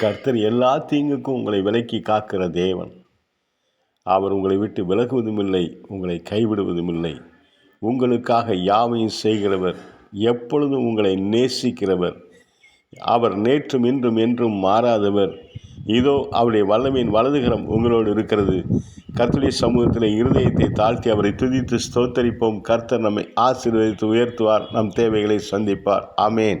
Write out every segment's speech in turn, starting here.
கர்த்தர் எல்லா தீங்குக்கும் உங்களை விலக்கி காக்கிற தேவன். அவர் உங்களை விட்டு விலகுவதும் இல்லை உங்களை கைவிடுவதும் இல்லை உங்களுக்காக யாவையும் செய்கிறவர் எப்பொழுதும் உங்களை நேசிக்கிறவர். அவர் நேற்றும் இன்றும் என்றும் மாறாதவர். இதோ அவருடைய வல்லமையின் வலதுகரம் உங்களோடு இருக்கிறது. கர்த்தருடைய சமூகத்தில் இருதயத்தை தாழ்த்தி அவரை துதித்து ஸ்தோத்தரிப்போம். கர்த்தர் நம்மை ஆசீர்வதித்து உயர்த்துவார் நம் தேவைகளை சந்திப்பார். ஆமேன்.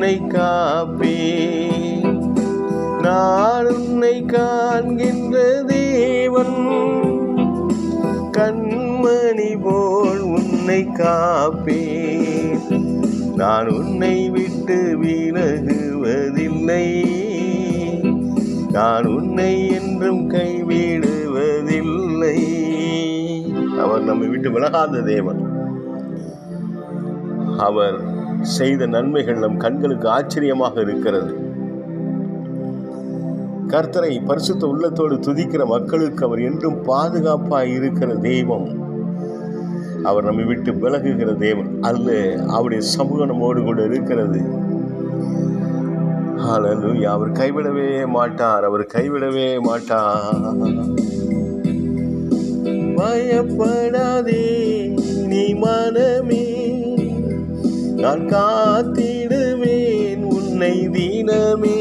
உன்னை காப்பே நான் உன்னை காண்கின்ற தேவன். கண்மணி போல் உன்னை காப்பே நான் உன்னை விட்டு விலகுவதில்லை. நான் உன்னை என்றும் கைவிடுவதில்லை. அவர் நம்மை விட்டு விலகாத தேவன். அவர் செய்த நன்மைகள் நம் கண்களுக்கு ஆச்சரியமாக இருக்கிறது. கர்த்தரை பரிசுத்த உள்ளத்தோடு துதிக்கிற மக்களுக்கு அவர் என்றும் பாதுகாப்பாக இருக்கிற தெய்வம். அவர் நம்மை விட்டு விலகுகிற தேவன் அல்ல அவருடைய சமூக நம்மோடு கூட இருக்கிறது. ஹalleluya அவர் கைவிடவே மாட்டார் அவர் கைவிடவே மாட்டார். பயப்படாதே நீ மனமே நான் காத்திடுவேன் உன்னை தினமே.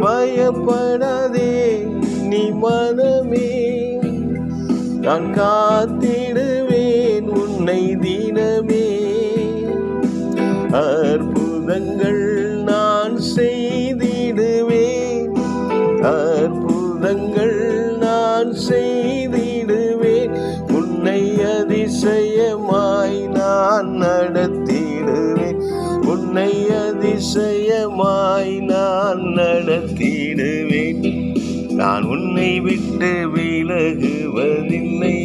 பயப்படாதே நீ மனமே. நான் காத்திடுவேன் உன்னை தினமே. அற்புதங்கள் நான் செய்திடுவேன். அற்புதங்கள் அதிசயமாய் நான் நடத்திடுவேன். நான் உன்னை விட்டு விலகுவதில்லை.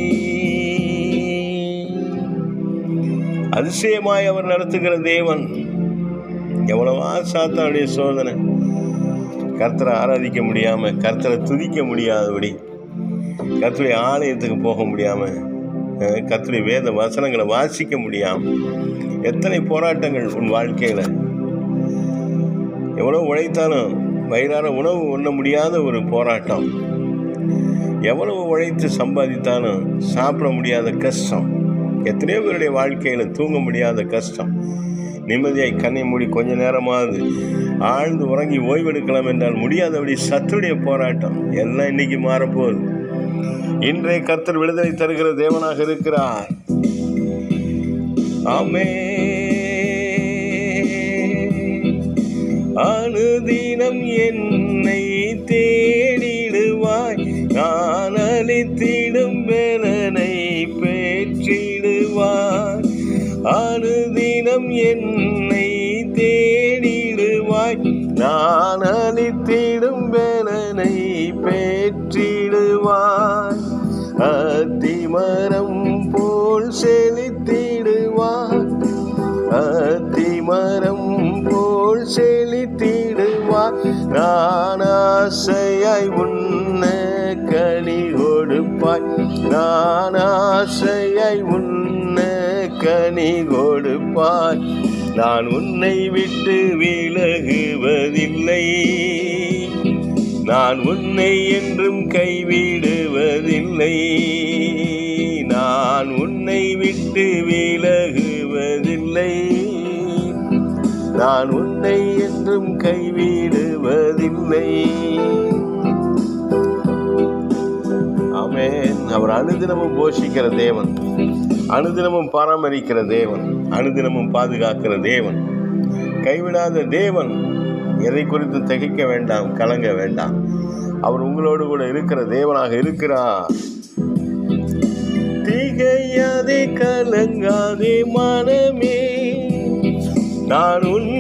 அதிசயமாய் அவர் நடத்துகிற தேவன் எவ்வளவா சாத்தானுடைய சோதனை. கர்த்தரை ஆராதிக்க முடியாமல் கர்த்தரை துதிக்க முடியாதபடி கர்த்தருடைய ஆலயத்துக்கு போக முடியாமல் கர்த்தருடைய வேத வசனங்களை வாசிக்க முடியாமல் எத்தனை போராட்டங்கள் உன் வாழ்க்கையில்? எவ்வளோ உழைத்தாலும் வயிறார உணவு உண்ண முடியாத ஒரு போராட்டம். எவ்வளவு உழைத்து சம்பாதித்தாலும் சாப்பிட முடியாத கஷ்டம். எத்தனையோ பேருடைய வாழ்க்கையில் தூங்க முடியாத கஷ்டம். நிம்மதியாய் கண்ணை மூடி கொஞ்ச நேரமாவது ஆழ்ந்து உறங்கி ஓய்வெடுக்கலாம் என்றால் முடியாதபடி சத்துடைய போராட்டம் எல்லாம் இன்னைக்கு மாறப்போகுது. இன்றைய கர்த்தர் விடுதலை தருகிற தேவனாக இருக்கிறார். ஆமே அனுதினம் என்னை தேடிடுவாய். நான் அளித்திடும் பலனை பெற்றிடுவாய். அனுதினம் என்னை தேடிடுவாய். நான் அளித்திடும் பலனை பெற்றிடுவாய். அத்திமரம் போல் செலுத்திடுவாய் அத்திமரம் போல் செலுத்திடுவார் நான் ஆசையாய் உன்ன கனி கொடுப்பாய். நான் ஆசையாய் கனி கொடுப்பாய். நான் உன்னை விட்டு விலகுவதில்லை. நான் உன்னை என்றும் கைவிடுவதில்லை. நான் உன்னை விட்டு விலகுவதில்லை. நான் உன்னை என்றும் கைவிடு கைவிடுவதில்லை ஆமென். அவர் அனுதினமும் போஷிக்கிற தேவன். அனுதினமும் பராமரிக்கிற தேவன். அனுதினமும் பாதுகாக்கிற தேவன். கைவிடாத தேவன் எதை குறித்து திகைக்க வேண்டாம் கலங்க வேண்டாம். அவர் உங்களோடு கூட இருக்கிற தேவனாக இருக்கிறார். திகையாதே கலங்காதே மனமே. நான் உன்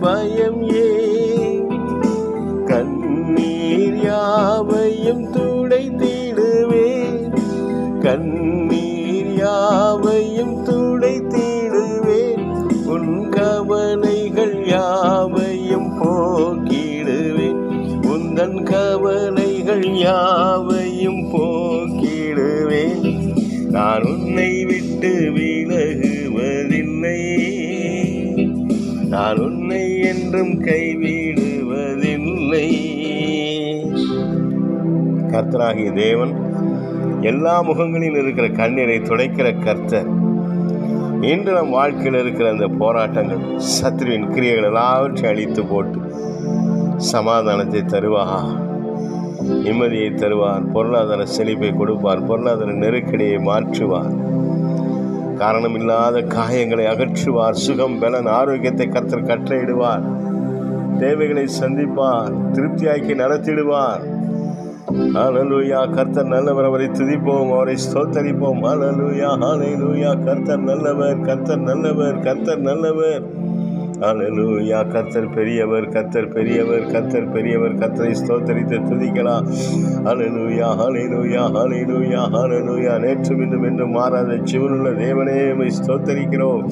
பயம் ஏன் கண்ணீர் யாவையும் துடைத்திடுவேன் கண்ணீர் யாவையும் துடைத்திடுவேன் உன் கவலைகள் யாவையும் போக்கிடுவேன் உந்தன் கவலைகள் யாவையும் போக்கிடுவேன் நான் உன்னை விட்டு விலகுவதில்லை நான் உன்னை என்றும் கைவிடுவதில்லை. கர்த்தராகிய தேவன் எல்லா முகங்களில் இருக்கிற கண்ணீரை துடைக்கிற கர்த்தர் இன்று நம் வாழ்க்கையில் இருக்கிற அந்த போராட்டங்கள் சத்ருவின் கிரியைகள் எல்லாவற்றையும் அழித்து போட்டு சமாதானத்தை தருவார்? நிம்மதியை தருவார் பொருளாதார செழிப்பை கொடுப்பார் பொருளாதார நெருக்கடியை மாற்றுவார். காரணமில்லாத காயங்களை அகற்றுவார். சுகம் பலன் ஆரோக்கியத்தை கத்தர் கற்றையிடுவார் தேவைகளை சந்திப்பார். திருப்தியாக்கி நடத்திடுவார். ஹalleluya கர்த்தர் நல்லவர் அவரை துதிப்போம் அவரை ஸ்தோத்தரிப்போம். ஹalleluya லூயா கர்த்தர் நல்லவர் கர்த்தர் நல்லவர் கர்த்தர் நல்லவர். அலலூயா கர்த்தர் பெரியவர் கர்த்தர் பெரியவர் கத்தர் பெரியவர். கத்தரை ஸ்தோத்தரித்து துதிக்கலாம். அலலூயா ஹலிலூயா ஹலிலூயா ஹலலூயா நேற்று மீண்டும் என்றும் மாறாத சிவனுள்ள தேவனே உம்மை ஸ்தோத்தரிக்கிறோம்.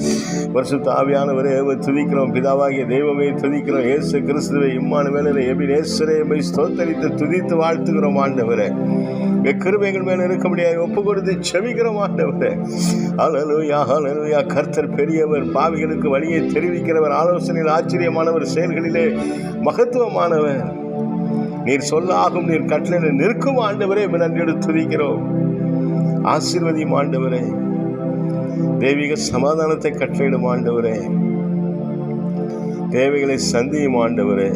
வருஷ ஆவியானவரே துதிக்கிறோம். பிதாவாகிய தெய்வமே துதிக்கிறோம். இயேசு கிறிஸ்துவை இம்மானுவேலரை எபினேஸ்வரே உம்மை ஸ்தோத்தரித்து துதித்து வாழ்த்துகிறோம் ஆண்டவரே. கிருபைகள் மேல இருக்க முடியாது ஒப்பு கொடுத்து செவிக்கிறோம் ஆண்டவரே. அலலூயா ஹலலூயா கர்த்தர் பெரியவர் பாவிகளுக்கு வழியை தெரிவிக்கிறவர் ஆலோசனையில் ஆச்சரியமானவர் செயல்களிலே மகத்துவமானவர். நீர் சொல்ல ஆகும் நீர் கட்டளை நிற்கும் ஆண்டவரே நன்றியோடு துதிக்கிறோம். ஆசீர்வதியும் ஆண்டவரே. தெய்வீக சமாதானத்தை கட்டளையிடும் ஆண்டவரே. தேவைகளை சந்தியும் ஆண்டவரே.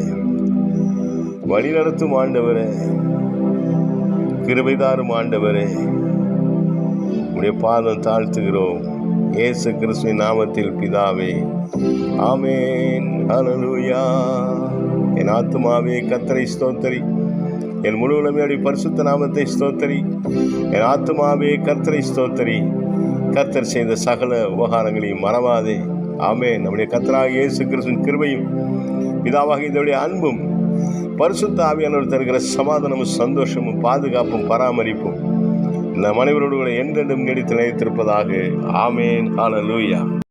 வழிநடத்தும் ஆண்டவரே. கிருபைதாரும் ஆண்டவரே. உடைய பாதம் தாழ்த்துகிறோம். இயேசு கிறிஸ்துவின் நாமத்தில் பிதாவே. ஆமேன். அலலுயா என் ஆத்துமாவே கத்தரை ஸ்தோத்தரி. என் முழு உலமையுடைய பரிசுத்த நாமத்தை ஸ்தோத்தரி. என் ஆத்துமாவே கர்த்தரை ஸ்தோத்தரி. கர்த்தர் செய்த சகல உபகாரங்களையும் மறவாதே. ஆமே நம்முடைய கர்த்தராக இயேசு கிறிஸ்துவின் கிருபையும் பிதாவாக இதனுடைய அன்பும் பரிசுத்த ஆவியானவர் தருகிற சமாதானமும் சந்தோஷமும் பாதுகாப்பும் பராமரிப்பும் நம் அனைவரோடு எந்தெண்டும் நீடித்து நிலைத்திருப்பதாக. ஆமேன். ஹalleluya.